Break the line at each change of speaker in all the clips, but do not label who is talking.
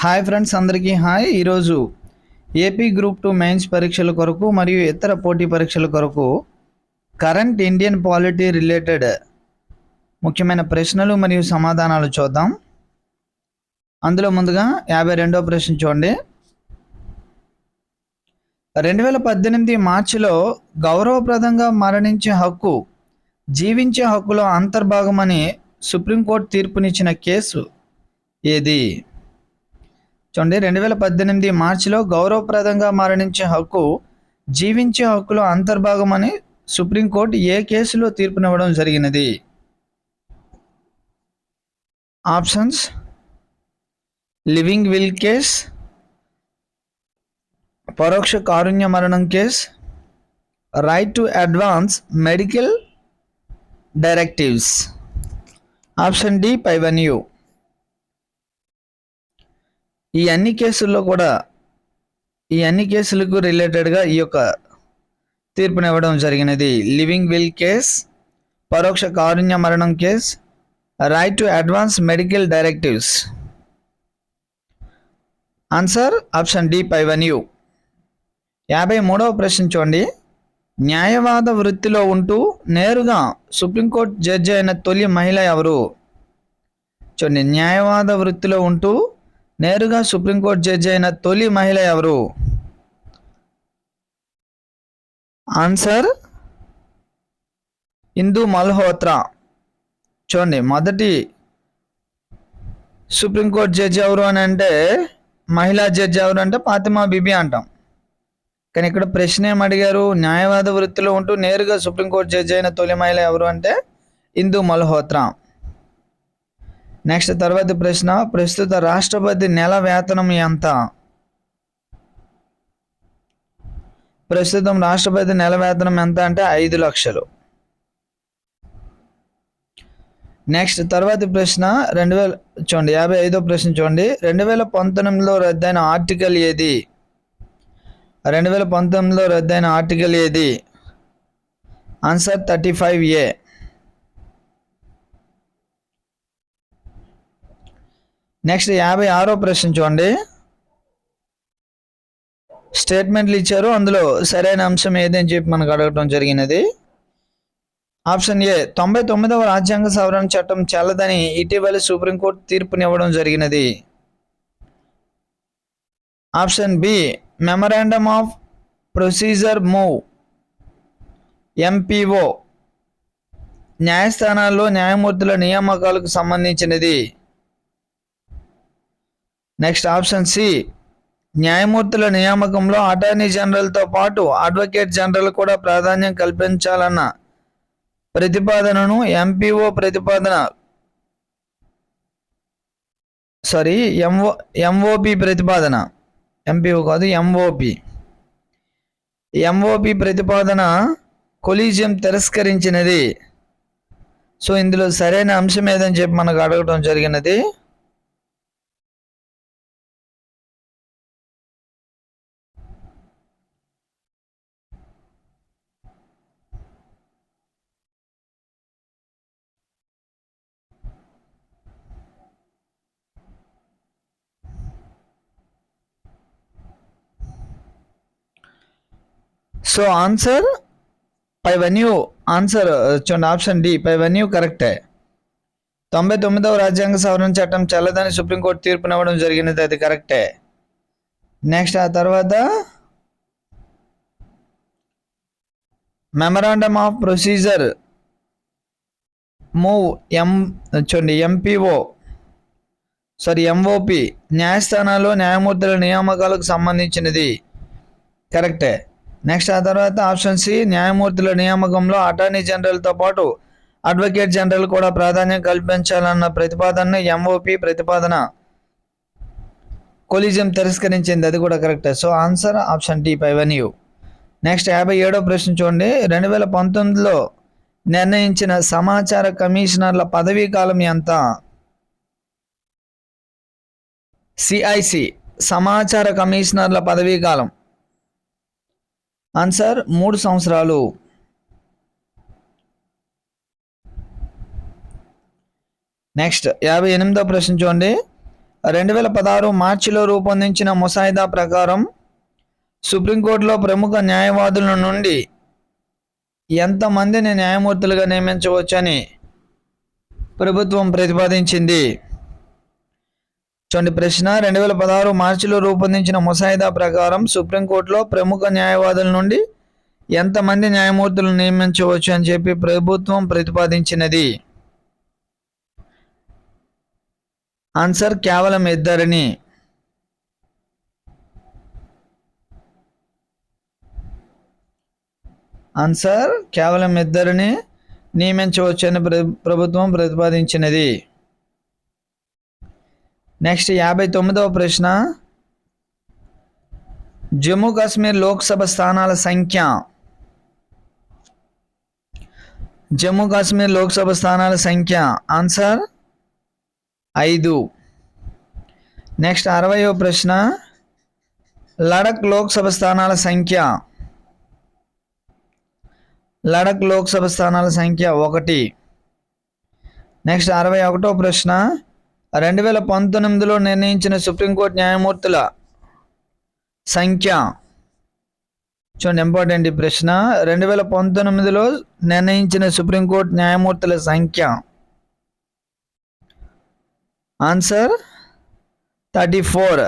Hi friends అందరికీ hi. ఈరోజు AP group two mains పరీక్షల కొరకు మరియు ఇతర పోటీ పరీక్షల కొరకు కరెంట్ ఇండియన్ పాలిటీ రిలేటెడ్ ముఖ్యమైన ప్రశ్నలు మరియు సమాధానాలు చూద్దాం. అందులో ముందుగా యాభై రెండో ప్రశ్న చూడండి. రెండు వేల పద్దెనిమిది మార్చిలో గౌరవప్రదంగా మరణించే హక్కు జీవించే హక్కులో అంతర్భాగమని సుప్రీంకోర్టు తీర్పునిచ్చిన కేసు ఏది? చూడండి రెండు వేల పద్దెనిమిది మార్చిలో గౌరవప్రదంగా మరణించే హక్కు జీవించే హక్కులో అంతర్భాగమని సుప్రీంకోర్టు ఏ కేసులో తీర్పునివ్వడం జరిగినది? ఆప్షన్స్. లివింగ్ విల్ కేస్ పరోక్ష కారుణ్య మరణం case right to advance medical directives option D పైవన్యూ. ఈ అన్ని కేసుల్లో కూడా ఈ అన్ని కేసులకు రిలేటెడ్గా ఈ యొక్క తీర్పునివ్వడం జరిగినది. లివింగ్ విల్ కేస్ పరోక్ష కారుణ్య మరణం case right to advance medical directives answer option D పైవన్యూ యాభై మూడవ ప్రశ్న చూడండి. న్యాయవాద వృత్తిలో ఉంటూ నేరుగా సుప్రీంకోర్టు జడ్జి అయిన తొలి మహిళ ఎవరు? చూడండి న్యాయవాద వృత్తిలో ఉంటూ నేరుగా సుప్రీంకోర్టు జడ్జి అయిన తొలి మహిళ ఎవరు? ఆన్సర్ ఇందు మల్హోత్రా. చూడండి మొదటి సుప్రీంకోర్టు జడ్జి ఎవరు అని అంటే మహిళా జడ్జి ఎవరు అంటే ఫాతిమా బీబీ అంటాం. కానీ ఇక్కడ ప్రశ్న ఏం అడిగారు? న్యాయవాద వృత్తిలో ఉంటూ నేరుగా సుప్రీంకోర్టు జడ్జి అయిన తొలి మహిళ ఎవరు అంటే ఇందు మల్హోత్రా. నెక్స్ట్ తర్వాతి ప్రశ్న ప్రస్తుత రాష్ట్రపతి నెల వేతనం ఎంత? ప్రస్తుతం రాష్ట్రపతి నెల వేతనం ఎంత అంటే ఐదు లక్షలు. నెక్స్ట్ తర్వాతి ప్రశ్న రెండు వేల చూడండి యాభై ఐదో ప్రశ్న చూడండి. రెండు వేల పంతొమ్మిదిలో రద్దయిన ఆర్టికల్ ఏది? రెండు వేల పంతొమ్మిదిలో రద్దయిన ఆర్టికల్ ఏది? Answer thirty five A. Next యాభై ఆరో ప్రశ్న చూడండి. స్టేట్మెంట్లు ఇచ్చారు. అందులో సరైన అంశం ఏదని చెప్పి మనకు అడగటం జరిగినది. ఆప్షన్ ఏ తొంభై తొమ్మిదవ రాజ్యాంగ సవరణ చట్టం చెల్లదని ఇటీవల సుప్రీంకోర్టు తీర్పునివ్వడం జరిగినది. Option B memorandum of procedure move MPO న్యాయస్థానాల్లో న్యాయమూర్తుల నియామకాలకు సంబంధించినది. నెక్స్ట్ ఆప్షన్ సి న్యాయమూర్తుల నియామకంలో అటార్నీ జనరల్తో పాటు అడ్వకేట్ జనరల్ కూడా ప్రాధాన్యం కల్పించాలన్న ప్రతిపాదనను ఎంపీఓ ప్రతిపాదన సారీ ఎంఓ ఎంఓపి ప్రతిపాదన ఎంపీఓ కాదు ఎంఓపి. ఎంఓపి ప్రతిపాదన కొలీజియం తిరస్కరించినది. సో ఇందులో సరైన అంశం ఏదని చెప్పి మనకు అడగడం జరిగినది. సో ఆన్సర్ పైవన్యూ ఆన్సర్ చూడండి ఆప్షన్ డి పైవన్యూ కరెక్టే తొంభై తొమ్మిదవ రాజ్యాంగ సవరణ చట్టం చల్లదని సుప్రీంకోర్టు తీర్పునివ్వడం జరిగినది అది కరెక్టే నెక్స్ట్ ఆ తర్వాత memorandum of procedure move M చూడండి ఎంపీఓ సారీ ఎంఓపి న్యాయస్థానాల్లో న్యాయమూర్తుల నియామకాలకు సంబంధించినది. కరెక్టే నెక్స్ట్ ఆ తర్వాత ఆప్షన్ సి న్యాయమూర్తుల నియామకంలో అటార్నీ జనరల్తో పాటు అడ్వకేట్ జనరల్ కూడా ప్రాధాన్యం కల్పించాలన్న ప్రతిపాదనను ఎంఓపి ప్రతిపాదన కొలిజియం తిరస్కరించింది. అది కూడా కరెక్టే. సో ఆన్సర్ ఆప్షన్ డి పైవన్యూ నెక్స్ట్ యాభై ఏడో ప్రశ్న చూడండి. రెండు వేల పంతొమ్మిదిలో నిర్ణయించిన సమాచార కమిషనర్ల పదవీ కాలం ఎంత? సిఐసి సమాచార కమిషనర్ల పదవీ కాలం. ఆన్సర్ మూడు సంవత్సరాలు. నెక్స్ట్ యాభై ఎనిమిదో ప్రశ్న చూడండి. రెండు వేల పదహారు మార్చిలో రూపొందించిన ముసాయిదా ప్రకారం సుప్రీంకోర్టులో ప్రముఖ న్యాయవాదుల నుండి ఎంతమందిని న్యాయమూర్తులుగా నియమించవచ్చని ప్రభుత్వం ప్రతిపాదించింది? చూడండి ప్రశ్న రెండు వేల పదహారు మార్చిలో రూపొందించిన ముసాయిదా ప్రకారం సుప్రీంకోర్టులో ప్రముఖ న్యాయవాదుల నుండి ఎంతమంది న్యాయమూర్తులు నియమించవచ్చు అని చెప్పి ప్రభుత్వం ప్రతిపాదించినది. ఆన్సర్ కేవలం ఇద్దరిని. ఆన్సర్ కేవలం ఇద్దరిని నియమించవచ్చని ప్ర ప్రభుత్వం ప్రతిపాదించినది. నెక్స్ట్ యాభై తొమ్మిదవ ప్రశ్న. జమ్మూ కాశ్మీర్ లోక్సభ స్థానాల సంఖ్య. జమ్మూ కాశ్మీర్ లోక్సభ స్థానాల సంఖ్య. ఆన్సర్ ఐదు. నెక్స్ట్ అరవయో ప్రశ్న. లడక్ లోక్సభ స్థానాల సంఖ్య. లడక్ లోక్సభ స్థానాల సంఖ్య ఒకటి. నెక్స్ట్ అరవై ఒకటో ప్రశ్న. రెండు వేల పంతొమ్మిదిలో నిర్ణయించిన సుప్రీంకోర్టు న్యాయమూర్తుల సంఖ్య. చూడండి ఇంపార్టెంట్ ఈ ప్రశ్న. రెండు వేల పంతొమ్మిదిలో నిర్ణయించిన సుప్రీంకోర్టు న్యాయమూర్తుల సంఖ్య. ఆన్సర్ థర్టీ ఫోర్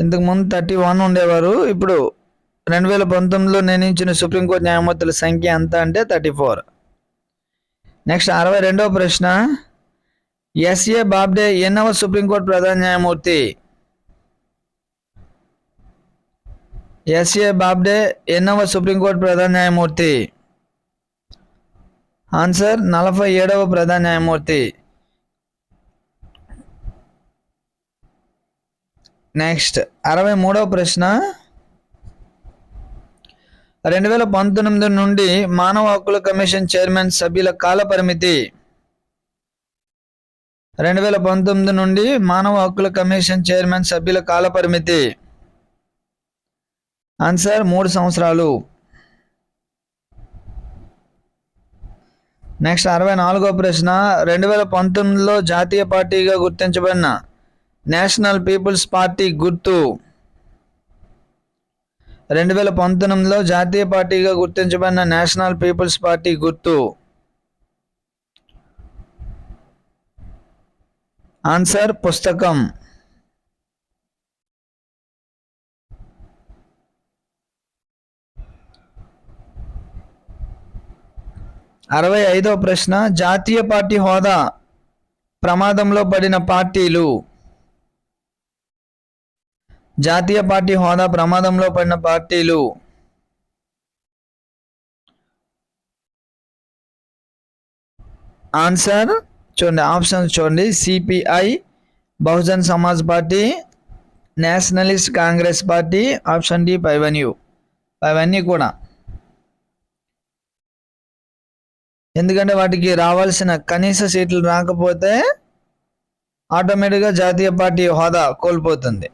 ఇంతకుముందు థర్టీ వన్ ఉండేవారు. ఇప్పుడు రెండు వేల పంతొమ్మిదిలో నిర్ణయించిన సుప్రీంకోర్టు న్యాయమూర్తుల సంఖ్య ఎంత అంటే థర్టీ ఫోర్ నెక్స్ట్ అరవై రెండవ ప్రశ్న. ఎస్ఏ బాబ్డే ఎన్నవ సుప్రీంకోర్టు ప్రధాన న్యాయమూర్తి? ఎస్ఏ బాబ్డే ఎన్నవ సుప్రీంకోర్టు ప్రధాన న్యాయమూర్తి? ఆన్సర్ నలభై ఏడవ ప్రధాన న్యాయమూర్తి. నెక్స్ట్ అరవై మూడవ ప్రశ్న. రెండు వేల పంతొమ్మిది నుండి మానవ హక్కుల కమిషన్ చైర్మన్ సభ్యుల కాల పరిమితి రెండు వేల పంతొమ్మిది నుండి మానవ హక్కుల కమిషన్ చైర్మన్ సభ్యుల కాల పరిమితి ఆన్సర్ మూడు సంవత్సరాలు. నెక్స్ట్ అరవై నాలుగో ప్రశ్న. రెండు వేల పంతొమ్మిదిలో జాతీయ పార్టీగా గుర్తించబడిన నేషనల్ పీపుల్స్ పార్టీ గుర్తు. రెండు వేల పంతొమ్మిదిలో జాతీయ పార్టీగా గుర్తించబడిన నేషనల్ పీపుల్స్ పార్టీ గుర్తు. ఆన్సర్ పుస్తకం. అరవై ఐదో ప్రశ్న జాతీయ పార్టీ హోదా ప్రమాదంలో పడిన పార్టీలు. జాతీయ పార్టీ హోదా ప్రమాదంలో పడిన పార్టీలు. ఆన్సర్ చూడండి ఆప్షన్స్ చూడండి. CPI Bahujan Samaj Party Nationalist Congress Party option D పైవన్యూ. అవన్నీ కూడా. ఎందుకంటే వాటికి రావాల్సిన కనీస సీట్లు రాకపోతే ఆటోమేటిక్గా జాతీయ పార్టీ హోదా కోల్పోతుంది.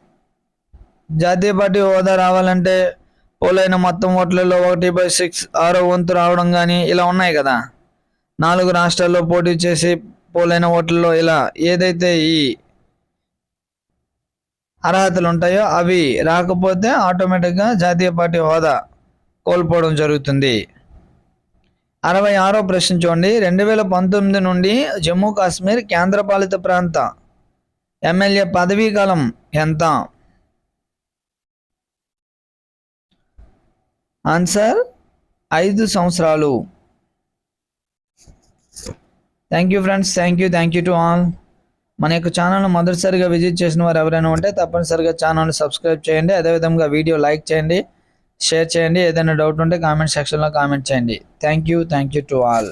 జాతీయ పార్టీ హోదా రావాలంటే పోలైన మొత్తం ఓట్లలో ఒకటి బై సిక్స్ ఆరో వంతు రావడం కానీ ఇలా ఉన్నాయి కదా. నాలుగు రాష్ట్రాల్లో పోటీ చేసి పోలైన ఓట్లలో ఇలా ఏదైతే ఈ అర్హతలు ఉంటాయో అవి రాకపోతే ఆటోమేటిక్గా జాతీయ పార్టీ హోదా కోల్పోవడం జరుగుతుంది. అరవై ఆరో ప్రశ్న చూడండి. రెండు వేల పంతొమ్మిది నుండి జమ్మూ కాశ్మీర్ కేంద్రపాలిత ప్రాంత ఎమ్మెల్యే పదవీ కాలం ఎంత? ఆన్సర్ ఐదు సంవత్సరాలు. Thank you friends thank you thank you to all మన యొక్క ఛానల్ను మొదటిసారిగా విజిట్ చేసిన వారు ఎవరైనా ఉంటే తప్పనిసరిగా ఛానల్ని సబ్స్క్రైబ్ చేయండి. అదేవిధంగా వీడియో లైక్ చేయండి షేర్ చేయండి. ఏదైనా డౌట్ ఉంటే కామెంట్ సెక్షన్లో కామెంట్ చేయండి. Thank you thank you to all